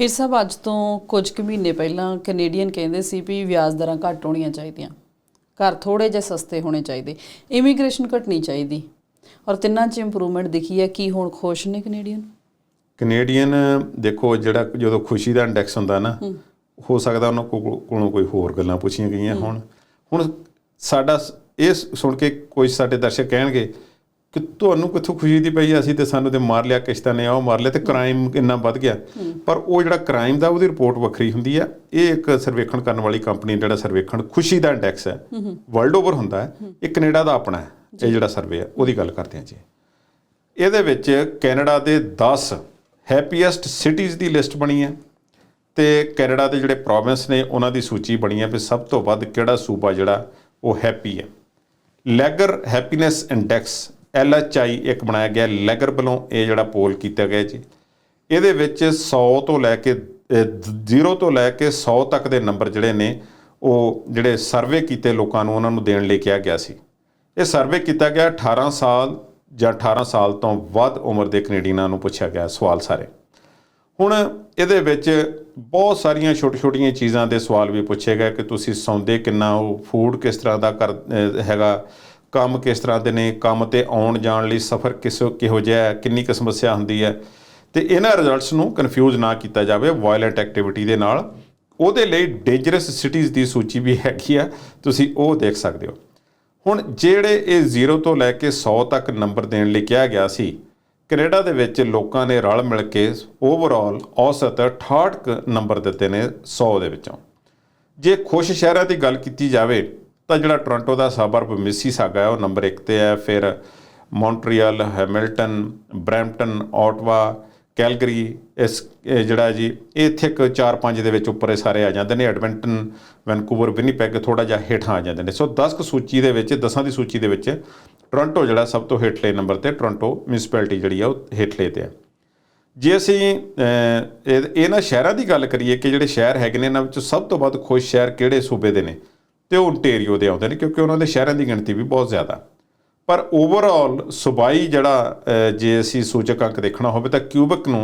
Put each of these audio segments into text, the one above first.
ਹੀਰ ਸਾਹਿਬ ਅੱਜ ਤੋਂ ਕੁਝ ਕੁ ਮਹੀਨੇ ਪਹਿਲਾਂ ਕੈਨੇਡੀਅਨ ਕਹਿੰਦੇ ਸੀ ਵੀ ਵਿਆਜ ਦਰਾਂ ਘੱਟ ਹੋਣੀਆਂ ਚਾਹੀਦੀਆਂ। ਘਰ ਥੋੜੇ ਜਿਹੇ ਸਸਤੇ ਹੋਣੇ ਚਾਹੀਦੇ। ਇਮੀਗ੍ਰੇਸ਼ਨ ਘਟਣੀ ਚਾਹੀਦੀ। ਔਰ ਤਿੰਨਾਂ 'ਚ ਇੰਪਰੂਵਮੈਂਟ ਦਿਖੀ ਹੈ। ਕੀ ਹੁਣ ਖੁਸ਼ ਨੇ ਕੈਨੇਡੀਅਨ ਕੈਨੇਡੀਅਨ ਦੇਖੋ ਜਿਹੜਾ ਜਦੋਂ ਖੁਸ਼ੀ ਦਾ ਇੰਡੈਕਸ ਹੁੰਦਾ ਨਾ ਹੋ। ਸਕਦਾ ਉਹਨਾਂ ਕੋਲ- ਕੋਲੋਂ ਕੋਈ ਹੋਰ ਗੱਲਾਂ ਪੁੱਛੀਆਂ ਗਈਆਂ ਹੁਣ। ਹੁਣ ਸਾਡਾ ਇਹ ਸੁਣ ਕੇ ਕੋਈ ਸਾਡੇ ਦਰਸ਼ਕ ਕਹਿਣਗੇ ਕਿ ਤੁਹਾਨੂੰ ਕਿੱਥੋਂ ਖੁਸ਼ੀ ਦੀ ਪਈ ਅਸੀਂ ਤੇ ਸਾਨੂੰ ਤੇ ਮਾਰ ਲਿਆ ਕਿਸ਼ਤਾਂ ਨੇ ਆਹ ਮਾਰ ਲਿਆ ਤੇ ਕ੍ਰਾਈਮ ਇੰਨਾ ਵੱਧ ਗਿਆ। ਪਰ ਉਹ ਜਿਹੜਾ ਕ੍ਰਾਈਮ ਦਾ ਉਹਦੀ ਰਿਪੋਰਟ ਵੱਖਰੀ ਹੁੰਦੀ ਆ। ਇਹ ਇੱਕ ਸਰਵੇਖਣ ਕਰਨ ਵਾਲੀ ਕੰਪਨੀ ਜਿਹੜਾ ਸਰਵੇਖਣ ਖੁਸ਼ੀ ਦਾ ਇੰਡੈਕਸ ਹੈ। ਵਰਲਡ ਓਵਰ ਹੁੰਦਾ ਹੈ। ਇਹ ਕੈਨੇਡਾ ਦਾ ਆਪਣਾ ਹੈ ਇਹ ਜਿਹੜਾ ਸਰਵੇ ਹੈ ਉਹਦੀ ਗੱਲ ਕਰਦੇ ਹਾਂ ਜੀ। ਇਹਦੇ ਵਿੱਚ ਕੈਨੇਡਾ ਦੇ 10 ਹੈਪੀਐਸਟ ਸਿਟੀਜ਼ ਦੀ ਲਿਸਟ ਬਣੀ ਹੈ ਤੇ ਕੈਨੇਡਾ ਦੇ ਜਿਹੜੇ ਪ੍ਰੋਵਿੰਸ ਨੇ ਉਹਨਾਂ ਦੀ ਸੂਚੀ ਬਣੀ ਹੈ ਵੀ ਸਭ ਤੋਂ ਵੱਧ ਕਿਹੜਾ ਸੂਬਾ ਜਿਹੜਾ ਉਹ ਹੈਪੀ ਹੈ। ਲੈਗਰ ਹੈਪੀਨੈਸ ਇੰਡੈਕਸ LHI ਇੱਕ ਬਣਾਇਆ ਗਿਆ ਲੈਗਰ ਵੱਲੋਂ, ਇਹ ਜਿਹੜਾ ਪੋਲ ਕੀਤਾ ਗਿਆ ਜੀ। ਇਹਦੇ ਵਿੱਚ 100 ਤੋਂ ਲੈ ਕੇ 0 ਤੋਂ ਲੈ ਕੇ 100 ਤੱਕ ਦੇ ਨੰਬਰ ਜਿਹੜੇ ਨੇ, ਉਹ ਜਿਹੜੇ ਸਰਵੇ ਕੀਤੇ ਲੋਕਾਂ ਨੂੰ, ਉਹਨਾਂ ਨੂੰ ਦੇਣ ਲਈ ਕਿਹਾ ਗਿਆ ਸੀ। ਇਹ ਸਰਵੇ ਕੀਤਾ ਗਿਆ 18 ਸਾਲ ਜਾਂ 18 ਸਾਲ ਤੋਂ ਵੱਧ ਉਮਰ ਦੇ ਕੈਨੇਡੀਅਨਾਂ ਨੂੰ ਪੁੱਛਿਆ ਗਿਆ ਸਵਾਲ ਸਾਰੇ। ਹੁਣ ਇਹਦੇ ਵਿੱਚ ਬਹੁਤ ਸਾਰੀਆਂ ਛੋਟੀ-ਛੋਟੀਆਂ ਚੀਜ਼ਾਂ ਦੇ ਸਵਾਲ ਵੀ ਪੁੱਛੇ ਗਏ ਕਿ ਤੁਸੀਂ ਸੌਂਦੇ ਕਿੰਨਾ ਹੋ ਫੂਡ ਕਿਸ ਤਰ੍ਹਾਂ ਦਾ ਕਰ ਹੈਗਾ ਕੰਮ ਕਿਸ ਤਰ੍ਹਾਂ ਦੇ ਨੇ, ਕੰਮ ਤੇ ਆਉਣ ਜਾਣ ਲਈ ਸਫ਼ਰ ਕਿਸ ਕਿਹੋ ਜਿਹਾ ਹੈ, ਕਿੰਨੀ ਕੁ ਸਮੱਸਿਆ ਹੁੰਦੀ ਹੈ ਤੇ ਇਹਨਾਂ ਰਿਜ਼ਲਟਸ ਨੂੰ ਕਨਫਿਊਜ਼ ਨਾ ਕੀਤਾ ਜਾਵੇ ਵਾਇਲੈਂਟ ਐਕਟੀਵਿਟੀ ਦੇ ਨਾਲ। ਉਹਦੇ ਲਈ ਡੇਂਜਰਸ ਸਿਟੀਜ਼ ਦੀ ਸੂਚੀ ਵੀ ਹੈਗੀ ਆ, ਤੁਸੀਂ ਉਹ ਦੇਖ ਸਕਦੇ ਹੋ। ਹੁਣ ਜਿਹੜੇ ਇਹ 0 ਤੋਂ ਲੈ ਕੇ 100 ਤੱਕ ਨੰਬਰ ਦੇਣ ਲਈ ਕਿਹਾ ਗਿਆ ਸੀ, ਕੈਨੇਡਾ ਦੇ ਵਿੱਚ ਲੋਕਾਂ ਨੇ ਰਲ ਮਿਲ ਕੇ ਓਵਰਆਲ ਔਸਤ 68 ਕੁ ਨੰਬਰ ਦਿੱਤੇ ਨੇ 100 ਦੇ ਵਿੱਚੋਂ। ਜੇ ਖੁਸ਼ ਸ਼ਹਿਰਾਂ ਦੀ ਗੱਲ ਕੀਤੀ ਜਾਵੇ ਤਾਂ ਜਿਹੜਾ ਟੋਰਾਂਟੋ ਦਾ ਸਬਰਬ ਮਿਸੀਸਾਗਾ ਹੈ, ਉਹ ਨੰਬਰ 1 ਤੇ ਹੈ। ਫਿਰ Montreal, Hamilton, Brampton Ottawa Calgary, ਇਸ ਜਿਹੜਾ ਜੀ, ਇਹ ਇੱਥੇ ਇੱਕ 4-5 ਦੇ ਵਿੱਚ ਉੱਪਰ ਇਹ ਸਾਰੇ ਆ ਜਾਂਦੇ ਨੇ। ਐਡਮਿੰਟਨ ਵੈਨਕੂਵਰ, ਵਿਨੀਪੈਗ ਥੋੜਾ ਜਿਹਾ ਹੇਠਾਂ ਆ ਜਾਂਦੇ ਨੇ। ਸੋ 10 ਕੁ ਸੂਚੀ ਦੇ ਵਿੱਚ 10 ਦੀ ਸੂਚੀ ਦੇ ਵਿੱਚ ਟੋਰਾਂਟੋ ਜਿਹੜਾ ਸਭ ਤੋਂ ਹੇਠਲੇ ਨੰਬਰ ਤੇ ਟੋਰਾਂਟੋ ਮਿਊਨਿਸਪੈਲਿਟੀ ਜਿਹੜੀ ਆ, ਉਹ ਹੇਠਲੇ ਤੇ ਹੈ ਜੇ ਅਸੀਂ ਇਹ ਇਹਨਾਂ ਸ਼ਹਿਰਾਂ ਦੀ ਗੱਲ ਕਰੀਏ ਕਿ ਜਿਹੜੇ ਸ਼ਹਿਰ ਹੈਗੇ ਨੇ, ਇਹਨਾਂ ਵਿੱਚੋਂ ਸਭ ਤੋਂ ਵੱਧ ਖੁਸ਼ ਸ਼ਹਿਰ ਕਿਹੜੇ ਸੂਬੇ ਦੇ ਨੇ? ਤੇ ਉਹ ਓਨਟੇਰੀਓ ਦੇ ਆਉਂਦੇ ਨੇ, ਕਿਉਂਕਿ ਉਹਨਾਂ ਦੇ ਸ਼ਹਿਰਾਂ ਦੀ ਗਿਣਤੀ ਵੀ ਬਹੁਤ ਜ਼ਿਆਦਾ। ਪਰ ਓਵਰਆਲ ਸੁਬਾਈ ਜਿਹੜਾ ਜੇ ਅਸੀਂ ਸੂਚਕ ਅੰਕ ਦੇਖਣਾ ਹੋਵੇ ਤਾਂ ਕਿਊਬਿਕ ਨੂੰ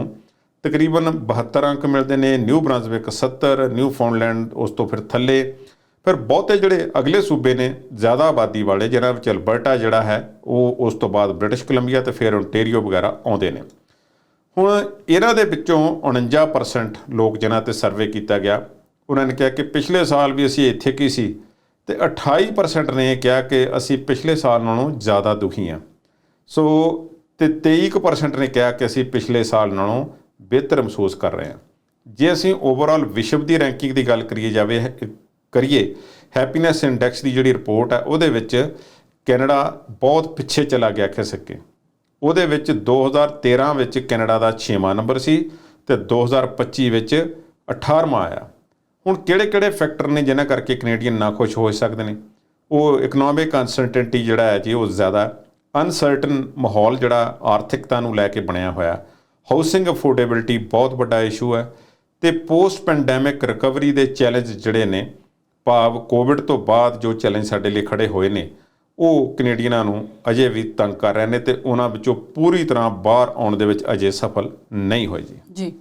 ਤਕਰੀਬਨ 72 ਅੰਕ ਮਿਲਦੇ ਨੇ ਨਿਊ ਬ੍ਰਾਂਜ਼ਵਿਕ 70 ਨਿਊ ਫਾਊਂਡਲੈਂਡ ਉਸ ਤੋਂ ਫਿਰ ਥੱਲੇ। ਫਿਰ ਬਹੁਤੇ ਜਿਹੜੇ ਅਗਲੇ ਸੂਬੇ ਨੇ, ਜ਼ਿਆਦਾ ਆਬਾਦੀ ਵਾਲੇ ਜਿਹਨਾਂ ਵਿੱਚ ਅਲਬਰਟਾ ਜਿਹੜਾ ਹੈ, ਉਹ ਉਸ ਤੋਂ ਬਾਅਦ ਬ੍ਰਿਟਿਸ਼ ਕੋਲੰਬੀਆ ਤੇ ਫਿਰ ਓਨਟੇਰੀਓ ਵਗੈਰਾ ਆਉਂਦੇ ਨੇ। ਹੁਣ ਇਹਨਾਂ ਦੇ ਵਿੱਚੋਂ 49% ਲੋਕ ਜਿਨ੍ਹਾਂ ਤੇ ਸਰਵੇ ਕੀਤਾ ਗਿਆ, ਉਹਨਾਂ ਨੇ ਕਿਹਾ ਕਿ ਪਿਛਲੇ ਸਾਲ ਵੀ ਅਸੀਂ ਇੱਥੇ ਕੀ ਸੀ? ਤੇ 28% ਨੇ ਕਿਹਾ ਕਿ ਅਸੀਂ ਪਿਛਲੇ ਸਾਲ ਨਾਲੋਂ ਜ਼ਿਆਦਾ ਦੁਖੀ ਹਾਂ। ਸੋ ਤੇ 23% ਨੇ ਕਿਹਾ ਕਿ ਅਸੀਂ ਪਿਛਲੇ ਸਾਲ ਨਾਲੋਂ ਬਿਹਤਰ ਮਹਿਸੂਸ ਕਰ ਰਹੇ ਹਾਂ। ਜੇ ਅਸੀਂ ਓਵਰਆਲ ਵਿਸ਼ਵ ਦੀ ਰੈਂਕਿੰਗ ਦੀ ਗੱਲ ਕਰੀਏ ਜਾਵੇ, ਕਰੀਏ ਹੈਪੀਨੈਸ ਇੰਡੈਕਸ ਦੀ ਜਿਹੜੀ ਰਿਪੋਰਟ ਹੈ, ਉਹਦੇ ਵਿੱਚ ਕੈਨੇਡਾ ਬਹੁਤ ਪਿੱਛੇ ਚਲਾ ਗਿਆ ਕਹਿ ਸਕੇ ਉਹਦੇ ਵਿੱਚ 2013 ਵਿੱਚ ਕੈਨੇਡਾ ਦਾ 6ਵਾਂ ਨੰਬਰ ਸੀ ਤੇ 2025 ਵਿੱਚ 18ਵਾਂ ਆਇਆ। ਹੁਣ ਕਿਹੜੇ-ਕਿਹੜੇ ਫੈਕਟਰ ਨੇ ਜਿਨ੍ਹਾਂ ਕਰਕੇ ਕੈਨੇਡੀਅਨ ਨਾ ਖੁਸ਼ ਹੋ ਸਕਦੇ ਨੇ? ਉਹ ਇਕਨੋਮਿਕ ਅਨਸਰਟਨਟੀ ਜਿਹੜਾ ਹੈ ਜੀ, ਉਹ ਜ਼ਿਆਦਾ ਅਨਸਰਟਨ ਮਾਹੌਲ ਜਿਹੜਾ ਆਰਥਿਕਤਾ ਨੂੰ ਲੈ ਕੇ ਬਣਿਆ ਹੋਇਆ ਹਾਊਸਿੰਗ ਅਫੋਰਡੇਬਿਲਟੀ ਬਹੁਤ ਵੱਡਾ ਇਸ਼ੂ ਹੈ ਤੇ ਪੋਸਟ ਪੈਂਡੈਮਿਕ ਰਿਕਵਰੀ ਦੇ ਚੈਲੰਜ ਜਿਹੜੇ ਨੇ, ਭਾਵ ਕੋਵਿਡ ਤੋਂ ਬਾਅਦ ਜੋ ਚੈਲੰਜ ਸਾਡੇ ਲਈ ਖੜੇ ਹੋਏ ਨੇ, ਉਹ ਕੈਨੇਡੀਅਨਾਂ ਨੂੰ ਅਜੇ ਵੀ ਤੰਗ ਕਰ ਰਹੇ ਨੇ ਤੇ ਉਹਨਾਂ ਵਿੱਚੋਂ ਪੂਰੀ ਤਰ੍ਹਾਂ ਬਾਹਰ ਆਉਣ ਦੇ ਵਿੱਚ ਅਜੇ ਸਫਲ ਨਹੀਂ ਹੋਏ ਜੀ। ਜੀ।